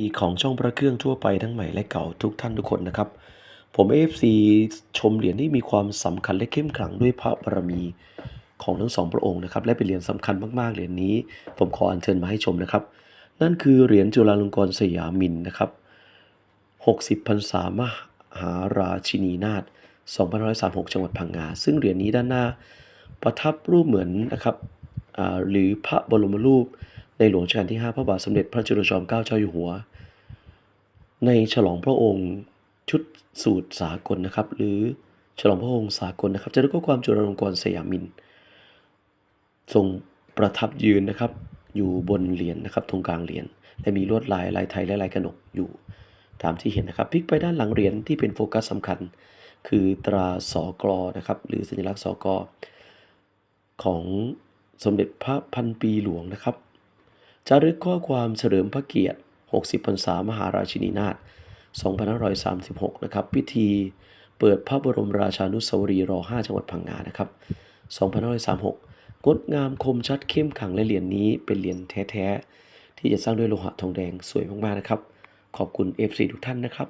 ดีของช่องพระเครื่องทั่วไปทั้งใหม่และเก่าทุกท่านทุกคนนะครับ ผม AFC ชมเหรียญที่มีความสำคัญและเข้มขลังด้วยพระบารมีของทั้งสองพระองค์นะครับและเป็นเหรียญสำคัญมากๆเหรียญนี้ ผมขออัญเชิญมาให้ชมนะครับ นั่นคือเหรียญจุฬาลงกรณ์สยามินนะครับ60พรรษามหาราชินีนาถ2536 จังหวัดพังงา ซึ่งเหรียญนี้ด้านหน้า ประทับรูปเหมือนนะครับหรือพระบรมรูป ในหลวงรัชกาลที่ 5 พระบาทสมเด็จพระจุลจอมเกล้าเจ้าอยู่หัว ในฉลองพระองค์ชุดสูตรสากลนะครับ หรือฉลองพระองค์สากลนะครับจะได้ข้อความจุฬาลงกรณ์สยามิน ทรงประทับยืนนะครับ อยู่บนเหรียญนะครับตรงกลางเหรียญและมีลวดลายลายไทยและลายกระหนกอยู่ ตามที่เห็นนะครับพลิกไปด้านหลังเหรียญที่เป็นโฟกัสสำคัญ คือตราสอกรนะครับ หรือสัญลักษณ์สอกของสมเด็จพระพันปีหลวงนะครับ จารึกข้อความเฉลิมพระเกียรติ 60 พรรษามหาราชินีนาถ 2536 นะครับ พิธีเปิดพระบรมราชานุสาวรีย์ร5จังหวัดพังงา นะครับ 2536 งดงามคมชัดเข้มขังและเหรียญนี้เป็นเหรียญแท้ ๆ ที่จะสร้างด้วยโลหะทองแดงสวยมาก ๆ นะครับ ขอบคุณ FC ทุกท่านนะครับ